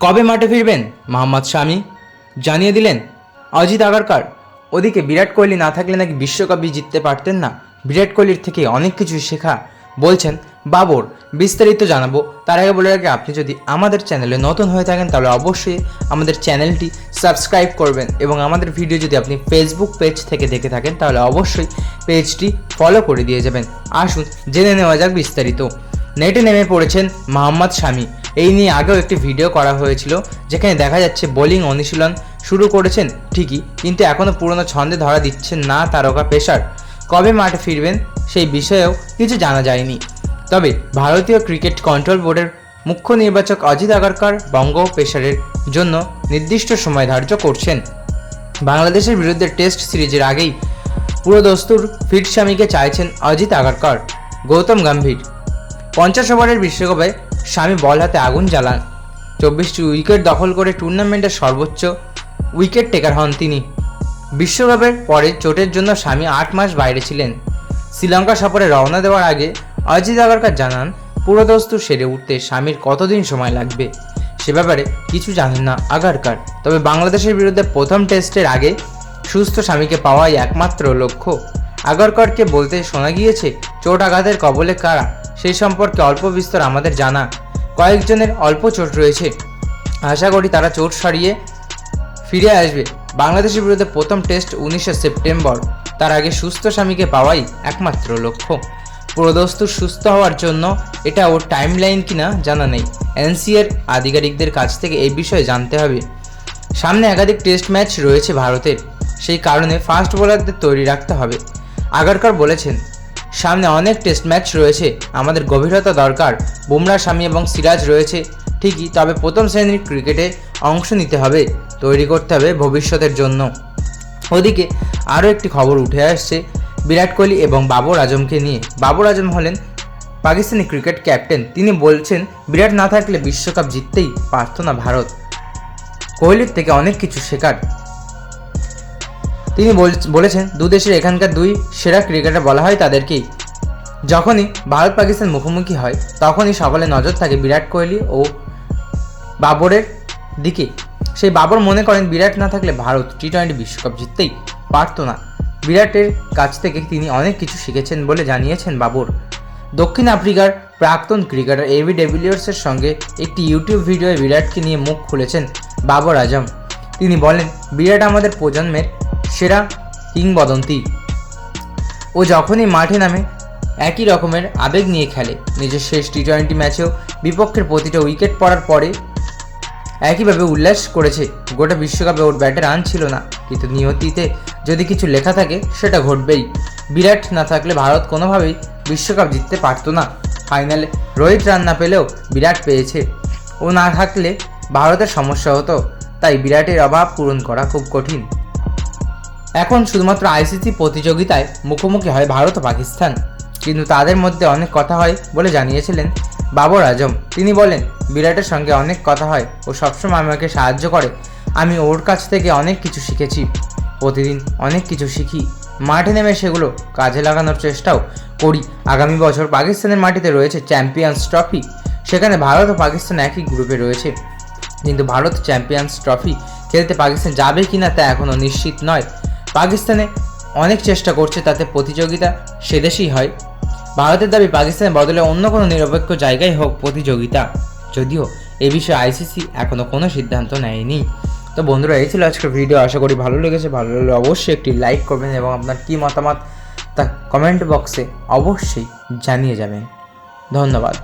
কবে মাঠে ফিরবেন? মোহাম্মদ শামি জানিয়ে দিলেন, অজিত আগারকার, ওদিকে বিরাট কোহলি না থাকলে নাকি বিশ্বকাপই জিততে পারতেন না। বিরাট কোহলির থেকে অনেক কিছু শেখা বলছেন বাবর। বিস্তারিত জানাব। তার আগে বলে রাখি, আপনি যদি আমাদের চ্যানেলে নতুন হয়ে থাকেন, তাহলে অবশ্যই আমাদের চ্যানেলটি সাবস্ক্রাইব করবেন এবং আমাদের ভিডিও যদি আপনি ফেসবুক পেজ থেকে দেখে থাকেন, তাহলে অবশ্যই পেজটি ফলো করে দিয়ে যাবেন। আসুন, জেনে নেওয়া যাক বিস্তারিত। নেটে নেমে পড়েছেন মোহাম্মদ শামি। এই নিয়ে আগেও একটি ভিডিও করা হয়েছিল, যেখানে দেখা যাচ্ছে বোলিং অনুশীলন শুরু করেছেন ঠিকই, কিন্তু এখনও পুরনো ছন্দে ধরা দিচ্ছেন না তারকা পেশার কবে মাঠে ফিরবেন সেই বিষয়েও কিছু জানা যায়নি। তবে ভারতীয় ক্রিকেট কন্ট্রোল বোর্ডের মুখ্য নির্বাচক অজিত আগারকার বঙ্গ পেশারের জন্য নির্দিষ্ট সময় ধার্য করছেন। বাংলাদেশের বিরুদ্ধে টেস্ট সিরিজের আগেই পুরো দস্তুর ফিট স্বামীকে চাইছেন অজিত আগারকর, গৌতম গম্ভীর। পঞ্চাশ ওভারের বিশ্বকাপে স্বামী বল হাতে আগুন জ্বালান। চব্বিশটি উইকেট দখল করে টুর্নামেন্টের সর্বোচ্চ উইকেট টেকার হন তিনি। বিশ্বকাপের পরে চোটের জন্য স্বামী আট মাস বাইরে ছিলেন। শ্রীলঙ্কা সফরে রওনা দেওয়ার আগে অজিত আগারকার জানান, পুরোদস্তু সেরে উঠতে স্বামীর কতদিন সময় লাগবে? সে ব্যাপারে কিছু জানেন না আগারকার। তবে বাংলাদেশের বিরুদ্ধে প্রথম টেস্টের আগে সুস্থ স্বামীকে পাওয়াই একমাত্র লক্ষ্য। আগারকরকে বলতে শোনা গিয়েছে, চোট আঘাতের কবলে কারা সেই সম্পর্কে অল্প বিস্তর আমাদের জানা। কয়েকজনের অল্প চোট রয়েছে। আশা করি তারা চোট সারিয়ে ফিরে আসবে। বাংলাদেশের বিরুদ্ধে প্রথম টেস্ট উনিশে সেপ্টেম্বর। তার আগে সুস্থ স্বামীকে পাওয়াই একমাত্র লক্ষ্য। পুরোদস্তুর সুস্থ হওয়ার জন্য এটা ওর টাইম লাইন কিনা জানা নেই। এনসিএর আধিকারিকদের কাছ থেকে এই বিষয়ে জানতে হবে। সামনে একাধিক টেস্ট ম্যাচ রয়েছে ভারতের। সেই কারণে ফাস্ট বোলারদের তৈরি রাখতে হবে। আগারকর বলেছেন সামনে অনেক টেস্ট ম্যাচ রয়েছে। আমাদের গভীরতা দরকার। বুমরা স্বামী এবং সিরাজ রয়েছে। ঠিকই, তবে প্রথম শ্রেণির ক্রিকেটে অংশ নিতে হবে। তৈরি করতে হবে ভবিষ্যতের জন্য। ওদিকে আরও একটি খবর উঠে আসছে বিরাট কোহলি এবং বাবর আজমকে নিয়ে। বাবর আজম হলেন পাকিস্তানি ক্রিকেট ক্যাপ্টেন তিনি বলছেন, বিরাট না থাকলে বিশ্বকাপ জিততেই পারত না ভারত। কোহলির থেকে অনেক কিছু শেখার। তিনি বল- বলেছেন, দু দেশের এখানকার দুই সেরা ক্রিকেটার বলা হয় তাদেরকেই। যখনই ভারত পাকিস্তান মুখোমুখি হয়, তখনই সকলে নজর থাকে বিরাট কোহলি ও বাবরের দিকে। সেই বাবর মনে করেন, বিরাট না থাকলে ভারত টি টোয়েন্টি বিশ্বকাপ জিততেই পারতো না। বিরাটের কাছ থেকে তিনি অনেক কিছু শিখেছেন বলে জানিয়েছেন বাবর। দক্ষিণ আফ্রিকার প্রাক্তন ক্রিকেটার এবি ডেভিলিয়ার্সের সঙ্গে একটি ইউটিউব ভিডিওয়ে বিরাটকে নিয়ে মুখ খুলেছেন বাবর আজম। তিনি বলেন, বিরাট আমাদের প্রজন্মের সেরা কিংবদন্তি। ও যখনই মাঠে নামে, একই রকমের আবেগ নিয়ে খেলে। নিজের শেষ টি টোয়েন্টি ম্যাচেও বিপক্ষের প্রতিটা উইকেট পড়ার পরে একইভাবে উল্লাস করেছে। গোটা বিশ্বকাপে ওর ব্যাটে রান ছিল না, কিন্তু নিয়তিতে যদি কিছু লেখা থাকে, সেটা ঘটবেই। বিরাট না থাকলে ভারত কোনোভাবেই বিশ্বকাপ জিততে পারতো না। ফাইনালে রোহিত রান না পেলেও বিরাট পেয়েছে। ও না থাকলে ভারতের সমস্যা হতো, তাই বিরাটের অভাব পূরণ করা খুব কঠিন। এখন শুধুমাত্র আইসিসি প্রতিযোগিতায় মুখোমুখি হয় ভারত ও পাকিস্তান। কিন্তু তাদের মধ্যে অনেক কথা হয় বলে জানিয়েছিলেন বাবর আজম। তিনি বলেন, বিরাটের সঙ্গে অনেক কথা হয় ও সবসময় আমাকে সাহায্য করে। আমি ওর কাছ থেকে অনেক কিছু শিখেছি। প্রতিদিন অনেক কিছু শিখি। মাঠে নেমে সেগুলো কাজে লাগানোর চেষ্টাও করি। আগামী বছর পাকিস্তানের মাটিতে রয়েছে চ্যাম্পিয়ন্স ট্রফি। সেখানে ভারত ও পাকিস্তান একই গ্রুপে রয়েছে। কিন্তু ভারত চ্যাম্পিয়ন্স ট্রফি খেলতে পাকিস্তান যাবে কিনা তা এখনও নিশ্চিত নয়। পাকিস্তানে অনেক চেষ্টা করছে তাতে প্রতিযোগিতা সেদেশেই হয়। ভারতের দাবি পাকিস্তানের বদলে অন্য কোনো নিরপেক্ষ জায়গায় হোক প্রতিযোগিতা। যদিও এ বিষয়ে আইসিসি এখনও কোনো সিদ্ধান্ত নেয়নি। তো বন্ধুরা, এই ছিল আজকের ভিডিও আশা করি ভালো লেগেছে। ভালো লাগলে অবশ্যই একটি লাইক করবেন এবং আপনার কী মতামত তা কমেন্ট বক্সে অবশ্যই জানিয়ে যাবেন। ধন্যবাদ।